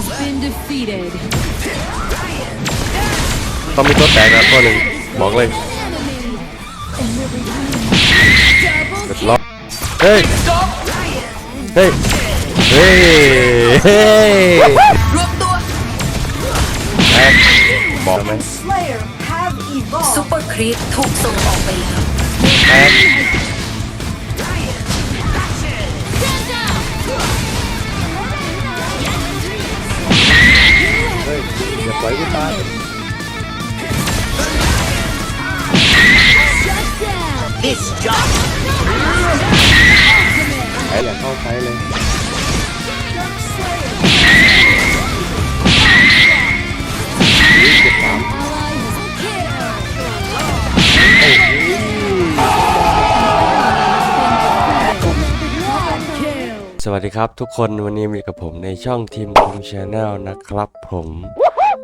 has been defeated. ต้องมีตัวแตกนะตัวหนึ่งบอกเลย Double เรียบร้อยเฮ้ย เฮ้ย เฮ้ย เฮ้ยรวมตัวแตกบอกไหม Slayer have evolved. ซูเปอร์ครีปถูกส่งออกไปแล้ว แตก อย่าปล่อยาย This job ไอ้อย่าเข้าใช้เลยสวัสดีครับทุกคนวันนี้มีกับผมในช่องทีมคุงชาแนลนะครับผม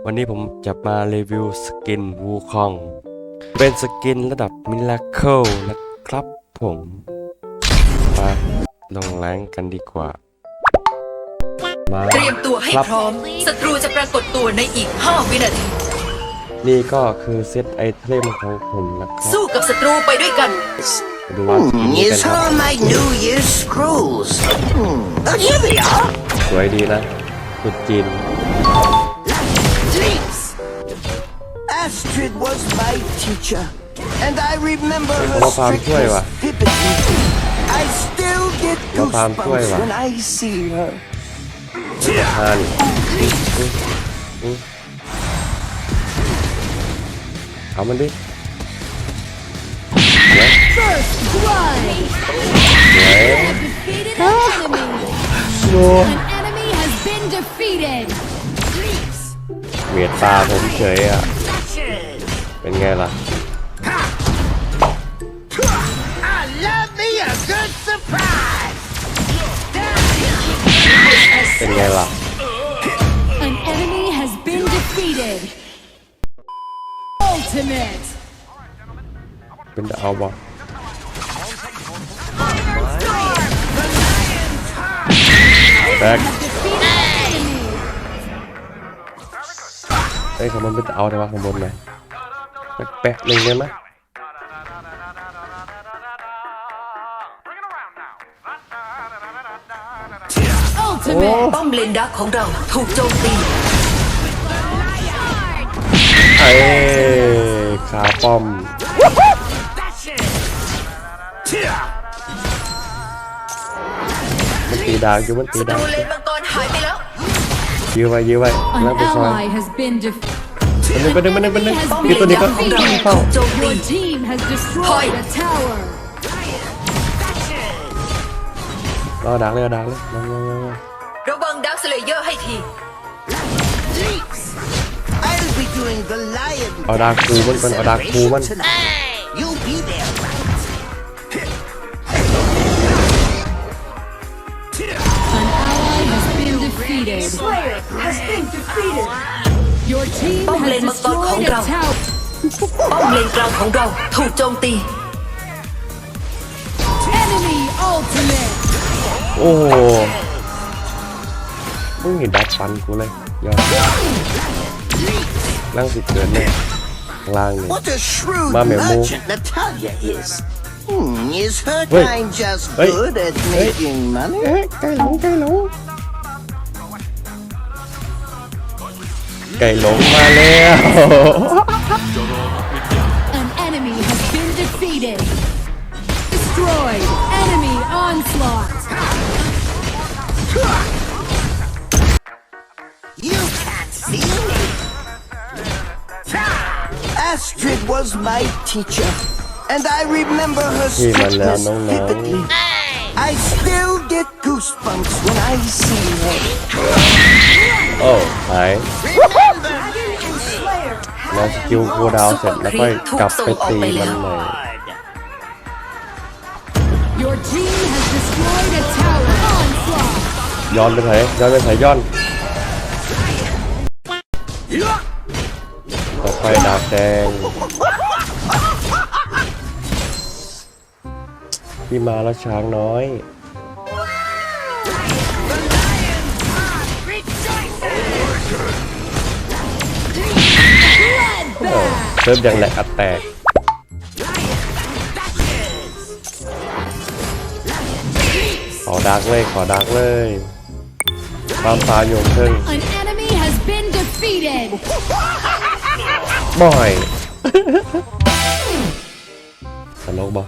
วันนี้ผมจะมารีวิวสกินวูคอง เป็นสกินระดับมิล a เคิลนะครับผม มาลงแรงกันดีกว่า มาเตรียมตัวให้ครับพร้อม ศัตรูจะปรากฏตัวในอีก 5 วินาที นี่ก็คือเซตไอเทมของผมนะครับ สู้กับศัตรูไปด้วยกัน ดูว่าสกินนี้เป็น It's ครับ all my New Year's scrolls. Hmm. Oh, here they are. สวยดีนะสุดจีน Jeez. Astrid was my teacher, and I remember her Nó phàm chuối strictness à? vividly. I still get Nó phàm chuối goosebumps à? when I see her. ฮานี่อุ๊ยอุ๊ยเอามันดิสวย First blood. สวย Defeated an enemy. โอ้ An enemy has been defeated. เมียตาผมเฉยอะ เป็นไงล่ะ I love me a good surprise. เป็นไงล่ะ An enemy has been defeated. Ultimate. เป็นจะเอาบ่แบก Defeated an enemy. เอ้ยของมันเป็นจะเอาแต่ว่าข้างบนไหม แปะๆหนึ่งได้ไหม Ultimate. ป้อมเลนดักของเราถูกโจมตีเอ้ยขาป้อมมันตีดาวอยู่มันตีศัตดาวรูเลนมังกรหายไปแล้วยื้อไว้ยื้อไว้ An แล้วไปซอย Bener bener bener bener. Itu dia kau. Kau. Đó đáng lên, đáng lên. Đáng lên. Robon Dark Slayer hay thì. Ở đà cù vẫn còn ở đà vẫn. An ally has been defeated. Slayer has been defeated. Bóng lên mất vọt khổng rau Bóng lên rau khổng rau Thủ trông ti. Ồ Mấy người đạp bắn của này. Giờ Năng dịch cửa này. Làng này. Ba mẹ mua Hmm, is her time just good at making money? Cái lũ, cái lũ ไก่หลงไก่หลงมาแล้ว An enemy has been defeated. Destroyed. Enemy onslaught. You can't see me. Astrid was my teacher, and I remember her Hey, man, strictness no, no. vividly. I still get goosebumps when I see her. โอ้หาย Remember me, Slayer รอสกิลคูลดาวน์เสร็จแล้วค่อยกลับไปตีมันหน่อย Your team has destroyed a tower. Onslaught. ย้อนไปไหนย้อนไปไหนย้อน ต่อไปดาบแดงพี่มาแล้วช้างน้อย เริ่มยังแหลกอัดแตกขอดักเลยขอดักเลย ความฟ้าโยงเพิ่ง An enemy has been defeated. บ่อยตลกบ่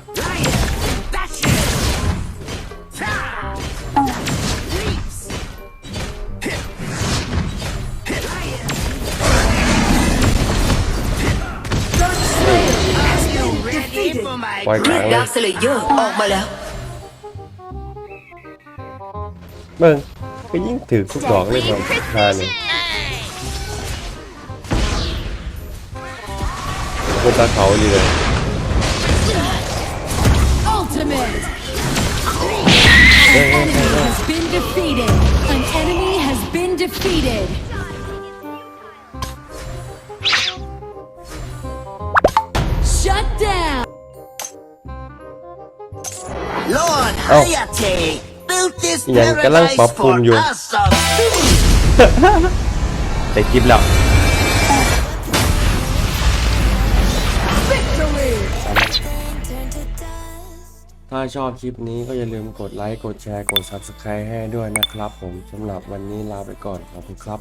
ปล่อยกเรีลายงกเลดายร์คสเลเยอร์ออกมาแล้ว เบิ่งก็ยิ่งถือทุกดอกเลยครับทานี่คนตาเขาดีเลย Lord Oh. Hayate built this Yan ka lang, paradise for papum yun. us of ได้คลิปแล้วถ้าชอบคลิปนี้ก็อย่าลืมกดไลค์ กดแชร์ กด Subscribe ให้ด้วยนะครับผมสำหรับวันนี้ลาไปก่อนขอบคุณครับ